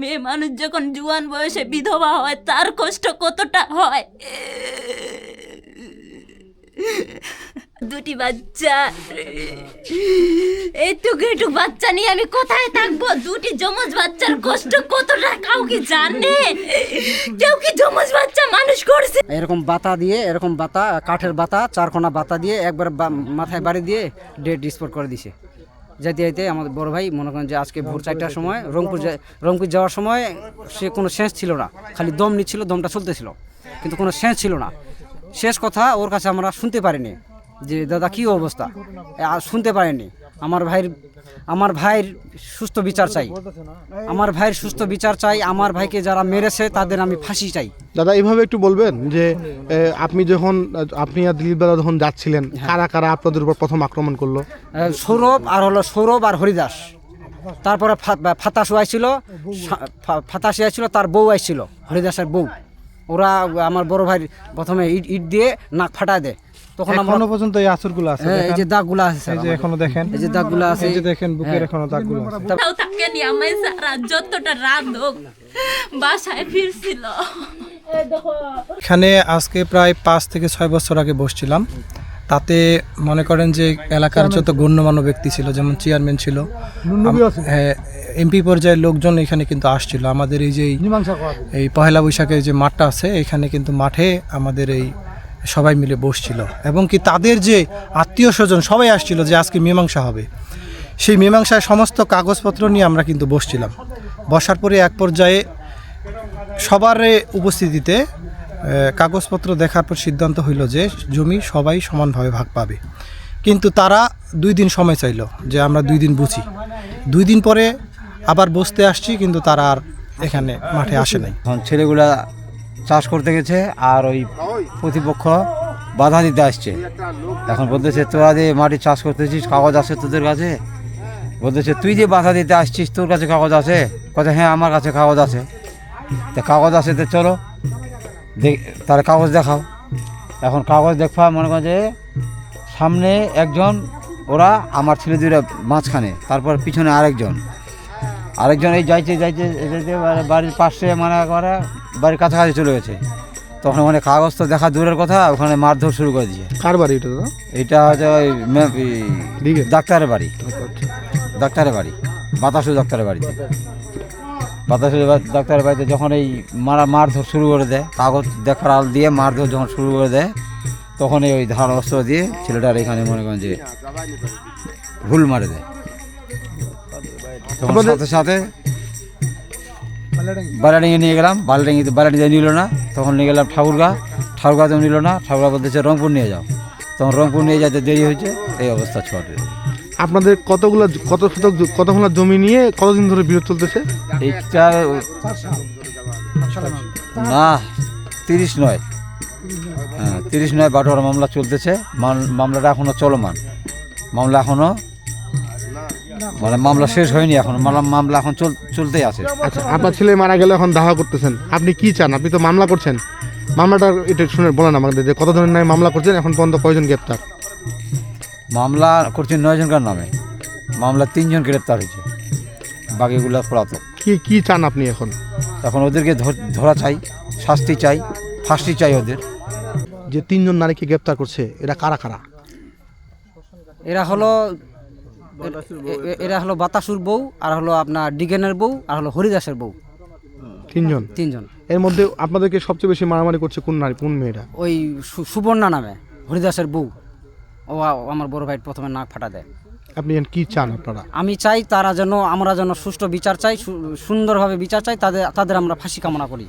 মেয়ে মানুষ যখন জুয়ান বয়সে বিধবা হয়, তার কষ্ট কতটা হয়? দুটি বাচ্চা। এইটুকু একটু বাচ্চা নিয়ে আমি কোথায় থাকব? দুটি জমজ বাচ্চার কষ্ট কতটা? কাউ কি জানে? কেউ কি জমজ বাচ্চা মানুষ করছে? এরকম বাতা দিয়ে, এরকম বাতা, কাঠের বাতা, চারকোনা বাতা দিয়ে, একবার মাথায় বাড়ি দিয়ে ডেট ডিসপোর্ট করে দিছে। যেতে যাইতে আমাদের বড় ভাই মনে করেন যে আজকে ভোর চারটার সময় রংপুর রংপুর যাওয়ার সময় সে কোনো সেন্স ছিল না। খালি দম নিচ্ছিল দমটা চলতেছিল। কিন্তু কোনো সেন্স ছিল না। শেষ কথা ওর কাছে আমরা শুনতে পারিনি যে দাদা কী অবস্থা? শুনতে পারিনি আমার ভাইয়ের আমার ভাইয়ের সুস্থ বিচার চাই। আমার ভাইয়ের সুস্থ বিচার চাই আমার ভাইকে যারা মেরেছে তাদের আমি ফাঁসি চাই। দাদা এইভাবে একটু বলবেন যে আপনি যখন আপনি আর দিলীপ দাদা যখন যাচ্ছিলেন কারা কারা আপনাদের উপর প্রথম আক্রমণ করল? সৌরভ আর হলো সৌরভ আর হরিদাস। তারপরে ফাতাসু আইছিল ফাতাসি আইছিল তার বউ আইছিল হরিদাসের বউ। ওরা আমার বড় ভাই প্রথমে ইট ইট দিয়ে নাক ফাটা দেয়। তখন আমরা এখনও পর্যন্ত এই আঁচড়গুলো আছে হ্যাঁ, এই। যে দাগগুলো আছে এই যে এখনও দেখেন। এই যে দাগগুলো আছে। এই যে দেখেন বুকের হ্যাঁ। এখনও দাগগুলো আছে। তাও তাকে নিয়ে আমায় সারা যতটা রাত হোক বাসায় ফিরছিল। এখানে আজকে প্রায় পাঁচ থেকে ছয় বছর আগে বসছিলাম। তাতে মনে করেন যে এলাকার যত গণ্যমান্য ব্যক্তি ছিল যেমন চেয়ারম্যান ছিল এমপি পর্যায়ের লোকজন এখানে কিন্তু আসছিল। আমাদের এই যে এই- এই পহেলা বৈশাখের যে মাঠটা আছে এখানে কিন্তু মাঠে আমাদের এই সবাই মিলে বসছিল। এবং কি তাদের যে আত্মীয় স্বজন সবাই আসছিল যে আজকে মীমাংসা হবে। সেই মীমাংসায় সমস্ত কাগজপত্র নিয়ে আমরা কিন্তু বসছিলাম। বসার পরে এক পর্যায়ে সবার উপস্থিতিতে কাগজপত্র দেখার পর সিদ্ধান্ত হইল যে জমি সবাই সমানভাবে ভাগ পাবে। কিন্তু তারা দুই দিন সময় চাইলো যে আমরা দুই দিন বুঝি। দুই দিন পরে আবার বসতে আসছি, কিন্তু তারা আর এখানে মাঠে আসে নাই। ছেলেগুলা চাষ করতে গেছে আর ওই প্রতিপক্ষ বাধা দিতে আসছে। এখন বলতেছে তোরা যে মাটি চাষ করতেছিস, কাগজ আছে তোদের কাছে? বলতেছে তুই যে বাধা দিতে আসছিস, তোর কাছে কাগজ আছে? কথা হ্যাঁ আমার কাছে কাগজ আছে। তা কাগজ আছে তো চলো দেখ তার কাগজ দেখাও। এখন কাগজ দেখবা, মনে করো যে সামনে একজন, ওরা আমার ছেলে দুইটা মাঝখানে, তারপর পিছনে আরেকজন। আরেকজন এই যাইতে যাইতে যাইতে বাড়ির পাশে মানে একবারে বাড়ির কাছাকাছি চলে গেছে। তখন ওখানে কাগজ তো দেখা দূরের কথা ওখানে মারধর শুরু করে দিয়েছে কার বাড়ি এটা দাদা? এটা হচ্ছে ওই মে- এই দিঘে? ডাক্তারের বাড়ি। ডাক্তারের বাড়ি বাতাসু ডাক্তারের বাড়িতে বাতাসু ডাক্তারের বাড়িতে যখন এই মারা মারধর শুরু করে দেয় কাগজ দেখার আল দিয়ে মারধর যখন শুরু করে দেয় তখন এই ওই ধার অস্ত্র দিয়ে ছেলেটার এখানে মনে করেন যে ভুল মারে দেয়। তখন সাথে সাথে নিয়ে গেলাম বালাডিঙিতে বালাডিতে নিল না তখন নিয়ে গেলাম ঠাকুরগা। ঠাকুরগাতেও নিল না ঠাকুরগা বলতেছে রংপুর নিয়ে যাও। তখন রংপুর নিয়ে যেতে দেরি হয়েছে এই অবস্থা ছোট। আপনাদের কতগুলো কত শতক কতগুলো জমি নিয়ে কতদিন ধরে বিরোধ চলতেছে? এইটা না তিরিশ নয়। হ্যাঁ তিরিশ নয় বাটোয়ারা মামলা চলতেছে। মাম- মামলাটা এখনও চলমান। মামলা এখনও মানে মামলা শেষ হয়নি এখন মামলা মামলা এখন চল চলতেই আছে। আচ্ছা আপনার ছেলে মারা গেলে এখন দাওয়া করতেছেন। আপনি কি চান? আপনি তো মামলা করছেন। মামলাটা এটা শুনে বলেন আমাদের যে কত ধরনের ন্যায় মামলা করছেন এখন পর্যন্ত কয়জন গ্রেপ্তার? মামলা করছে নয় জনকার নামে। মামলা তিনজন গ্রেপ্তার হয়েছে। বাকিগুলো পলাতক কি কি চান আপনি এখন? এখন ওদেরকে ধরা চাই শাস্তি চাই ফাঁসি চাই ওদের। যে তিনজন নারীকে গ্রেপ্তার করছে এরা কারা কারা? এরা হলো এরা হলো বাতাসুর বউ আর হলো আপনার ডিগেনের বউ আর হলো হরিদাসের বউ। তিনজন? তিনজন। এর মধ্যে আপনাদেরকে সবচেয়ে বেশি মারামারি করছে কোন নারী কোন মেয়েটা ওই সু- সুবর্ণা নামে হরিদাসের বউ। ও আমার বড় ভাই প্রথমে নাক ফাটা দেয়। আপনি কি চান আপনারা? আমি চাই তারা যেন আমরা যেন সুষ্ঠু বিচার চাই সু- সুন্দরভাবে বিচার চাই তাদের তাদের আমরা ফাঁসি কামনা করি।